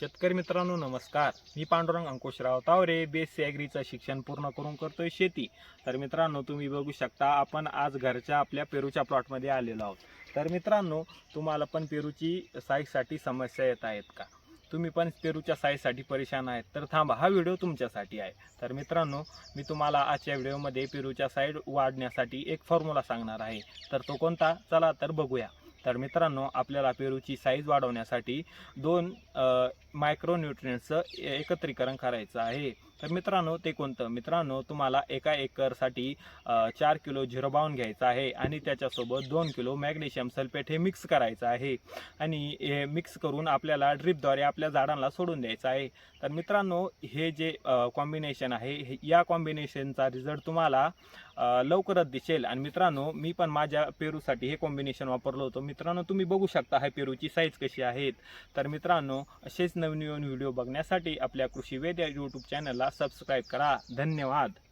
शेतकरी मित्रांनो नमस्कार. मी पांडुरंग अंकुशराव तावरे बेस ॲग्रीचं शिक्षण पूर्ण करून करतोय शेती. तर मित्रांनो तुम्ही बघू शकता आपण आज घरच्या आपल्या पेरूच्या प्लॉटमध्ये आलेलो आहोत. तर मित्रांनो तुम्हाला पण पेरूची साईजसाठी समस्या येत आहेत का? तुम्ही पण पेरूच्या साईजसाठी परेशान आहेत तर थांबा हा व्हिडिओ तुमच्यासाठी आहे. तर मित्रांनो मी तुम्हाला आजच्या व्हिडिओमध्ये पेरूच्या साईड वाढण्यासाठी एक फॉर्म्युला सांगणार आहे. तर तो कोणता? चला तर बघूया. तर मित्रांनो आपल्याला पेरूची साईज वाढवण्यासाठी दोन मायक्रोन्युट्रियंट्सचं एकत्रीकरण करायचं आहे. तर मित्रांनो ते कोणतं? मित्रांनो तुम्हाला एका एकरसाठी चार किलो झिरो बावन्न घ्यायचं आहे आणि त्याच्यासोबत दोन किलो मॅग्नेशियम सल्फेट हे मिक्स करायचं आहे. आणि हे मिक्स करून आपल्याला ड्रिपद्वारे आपल्या झाडांना सोडून द्यायचं आहे. तर मित्रांनो हे जे कॉम्बिनेशन आहे हे- या कॉम्बिनेशनचा रिझल्ट तुम्हाला लवकरच दिसेल. आणि मित्रांनो मी पण माझ्या पेरूसाठी हे कॉम्बिनेशन वापरलं होतं. मित्रांनो तुम्ही बघू शकता हाय पेरूची साईज कशी आहेत. तर मित्रांनो असेच नवीन नवीन व्हिडिओ बघण्यासाठी आपल्या कृषी वेद या यूट्यूब चॅनलला सबस्क्राईब करा. धन्यवाद.